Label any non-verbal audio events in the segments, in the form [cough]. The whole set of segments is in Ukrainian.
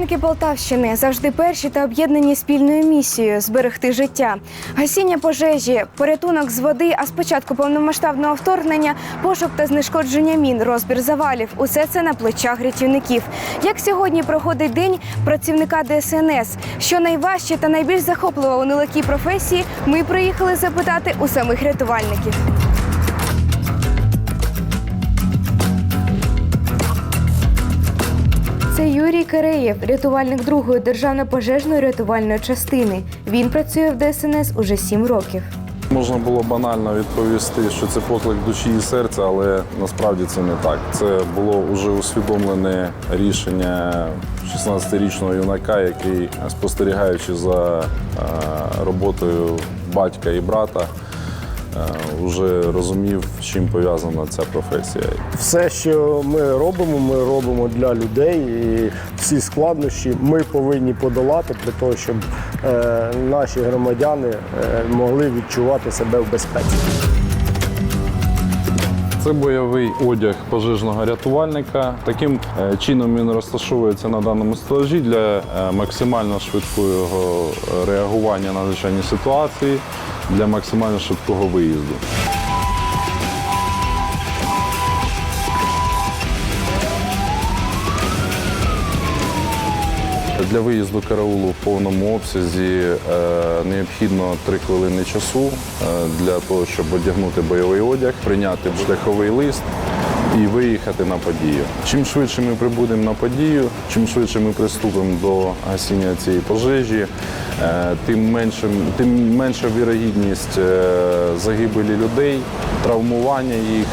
Рятувальники Полтавщини завжди перші та об'єднані спільною місією зберегти життя. Гасіння пожежі, порятунок з води, а спочатку повномасштабного вторгнення, пошук та знешкодження мін, розбір завалів усе це на плечах рятівників. Як сьогодні проходить день працівника ДСНС? Що найважче та найбільш захопливо у нелегкій професії, ми приїхали запитати у самих рятувальників. Це Юрій Киреєв, рятувальник другої державної пожежної рятувальної частини. Він працює в ДСНС уже сім років. Можна було банально відповісти, що це поклик душі і серця, але насправді це не так. Це було вже усвідомлене рішення 16-річного юнака, який, спостерігаючи за е, роботою батька і брата, вже розумів, з чим пов'язана ця професія. Все, що ми робимо, ми робимо для людей. І всі складнощі ми повинні подолати для того, щоб е, наші громадяни е, могли відчувати себе в безпеці. Це бойовий одяг пожежного рятувальника. Таким е, чином він розташовується на даному стелажі для е, максимально швидкого е, реагування на надзвичайні ситуації, для максимально швидкого виїзду. Для виїзду караулу в повному обсязі е, необхідно 3 хвилини часу е, для того, щоб одягнути бойовий одяг, прийняти шляховий лист і виїхати на подію. Чим швидше ми прибудемо на подію, чим швидше ми приступимо до гасіння цієї пожежі, е, тим менше, тим менша вірогідність е, загибелі людей, травмування їх.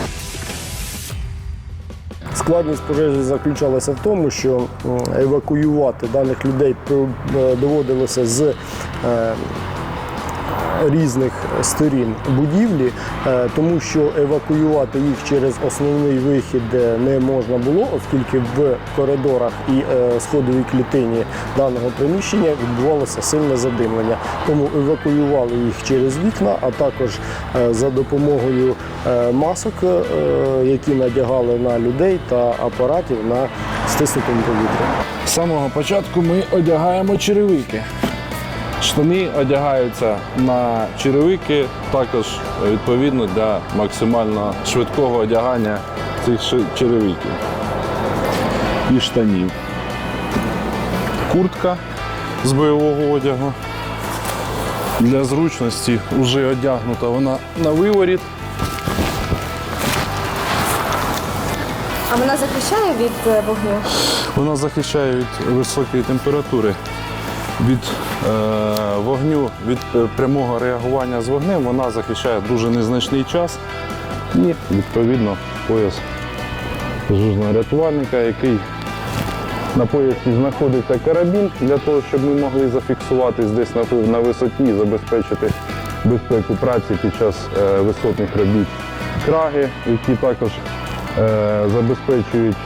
Складність пожежі заключалася в тому, що евакуювати даних людей е, доводилося з різних сторін будівлі, е, тому що евакуювати їх через основний вихід не можна було, оскільки в коридорах і е, сходовій клітині даного приміщення відбувалося сильне задимлення. Тому евакуювали їх через вікна, а також е, за допомогою масок, які надягали на людей та апаратів на стиснутому повітрі. З самого початку ми одягаємо черевики. Штани одягаються на черевики, також відповідно для максимально швидкого одягання цих черевиків і штанів. Куртка з бойового одягу. Для зручності вже одягнута вона на виворіт. А вона захищає від е, вогню? Вона захищає від високої температури, від е, вогню, від е, прямого реагування з вогнем. Вона захищає дуже незначний час і, відповідно, пояс пожежного рятувальника, який на поясі знаходиться карабін для того, щоб ми могли зафіксуватись десь на, висоті і забезпечити безпеку праці під час е, висотних робіт. Краги, які також забезпечують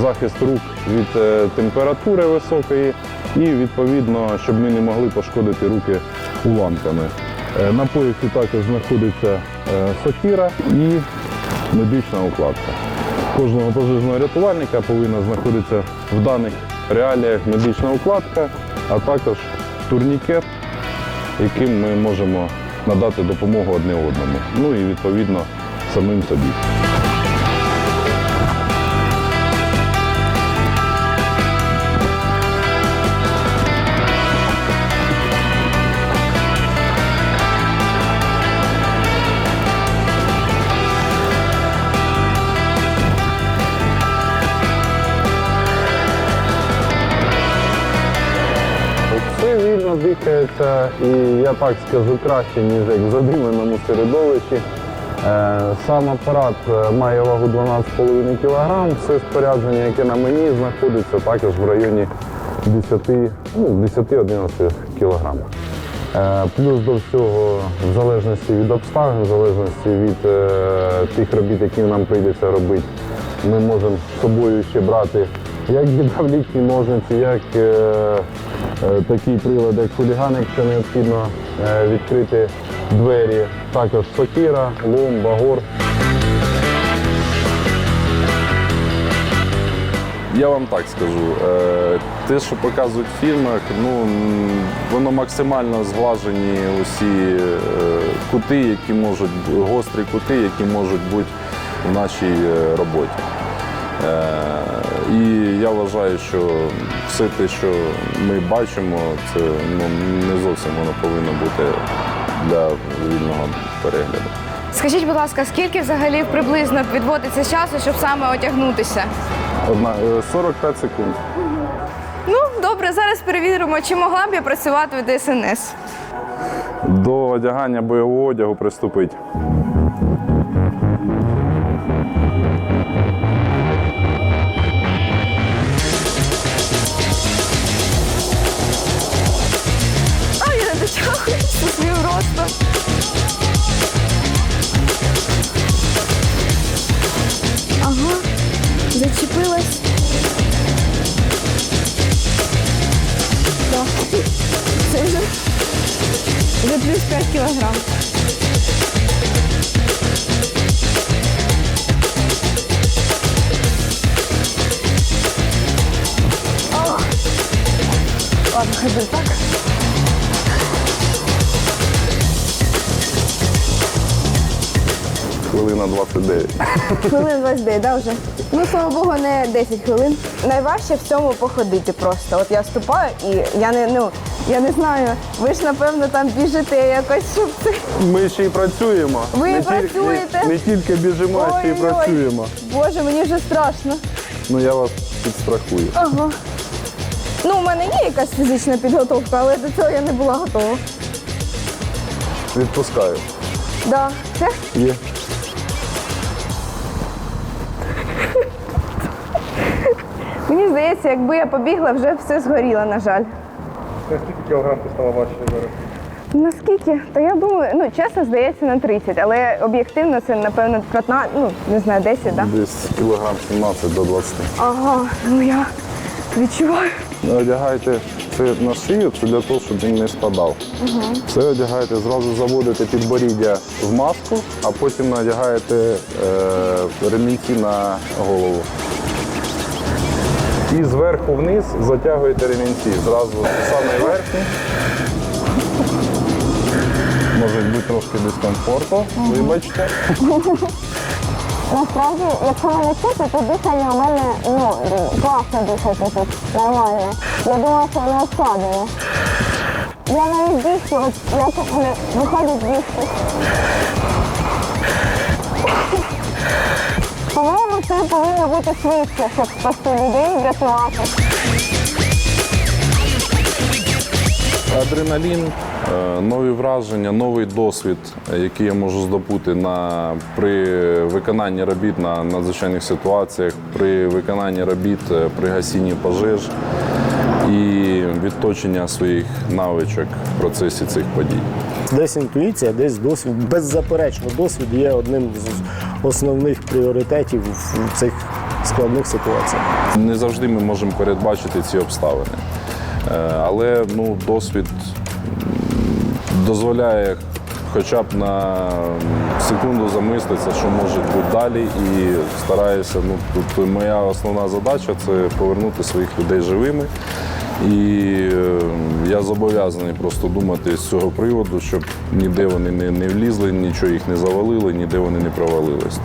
захист рук від температури високої і відповідно, щоб ми не могли пошкодити руки уламками. Е, на поясі також знаходиться е, сокира і медична укладка. Кожного пожежного рятувальника повинна знаходитися в даних реаліях медична укладка, а також турнікет, яким ми можемо надати допомогу одне одному. Ну і відповідно самим собі. Все вільно дихається і я так скажу краще, ніж як в задимленому середовищі. Е, Сам апарат е, має вагу 12,5 кг. Все спорядження, яке на мені знаходиться також в районі 10, ну, 10-11 кг. Е, Плюс до всього, в залежності від обставин, в залежності від тих робіт, які нам прийдеться робити, ми можемо з собою ще брати як [laughs] гідравлічні ножниці, як такий прилад, як хуліган, якщо необхідно е, відкрити двері, також сокира, лом, багор. Я вам так скажу, е, те, що показують в фільмах, ну воно максимально зглажені усі е, кути, які можуть гострі кути, які можуть бути в нашій е, роботі. Е, І я вважаю, що все те, що ми бачимо, це ну, не зовсім воно повинно бути для вільного перегляду. Скажіть, будь ласка, скільки взагалі приблизно відводиться часу, щоб саме одягнутися? Одна е, 45 секунд. Ну, добре, зараз перевіримо, чи могла б я працювати в ДСНС. До одягання бойового одягу приступить. Плюс 5 кілограм. Ладно, хай буде так. Хвилина 29. Хвилин 29, да, вже? Ну, слава Богу, не 10 хвилин. Найважче в цьому походити просто. От я вступаю і я не, ну, я не знаю, ви ж, напевно, там біжите якось, щоб це. Ми ще й працюємо. Ви не працюєте? Тільки, не тільки біжимо, а ще й працюємо. Боже, мені вже страшно. Ну я вас підстрахую. Ага. Ну, у мене є якась фізична підготовка, але до цього я не була готова. Відпускаю. Да. Це? Є. Мені здається, якби я побігла, вже все згоріло, на жаль. Скільки кілограм ти стала важче зараз? Наскільки? То я думаю, ну чесно, здається, на 30, але об'єктивно це, напевно, 15, ну, не знаю, 10, так? Да? Десь кілограм 17 до 20. Ага, ну я відчуваю. Одягайте це на шию, це для того, щоб він не спадав. Все одягаєте, зразу заводите підборіддя в маску, а потім надягаєте е, ремінці на голову. І зверху вниз затягуєте ремінці. Зразу саме верхній. Може бути трошки дискомфорту, вибачте. Насправді, якщо мене чути, то дихання у мене ну, класно дихати тут, нормально. Я думала, що воно ослаблює. Я навіть бігти, от як у мене виходить бігти. Це повинно бути швидше, щоб спасти людей, врятувати. Адреналін, е, нові враження, новий досвід, який я можу здобути на, при виконанні робіт на надзвичайних ситуаціях, при виконанні робіт е, при гасінні пожеж і відточення своїх навичок в процесі цих подій. Десь інтуїція, десь досвід. Беззаперечно, досвід є одним з основних пріоритетів в цих складних ситуаціях. Не завжди ми можемо передбачити ці обставини. Е, Але ну, досвід дозволяє хоча б на секунду замислитися, що може бути далі, і стараюся. Ну, тут моя основна задача це повернути своїх людей живими. І е, я зобов'язаний просто думати з цього приводу, щоб ніде вони не влізли, нічого їх не завалили, ніде вони не провалились.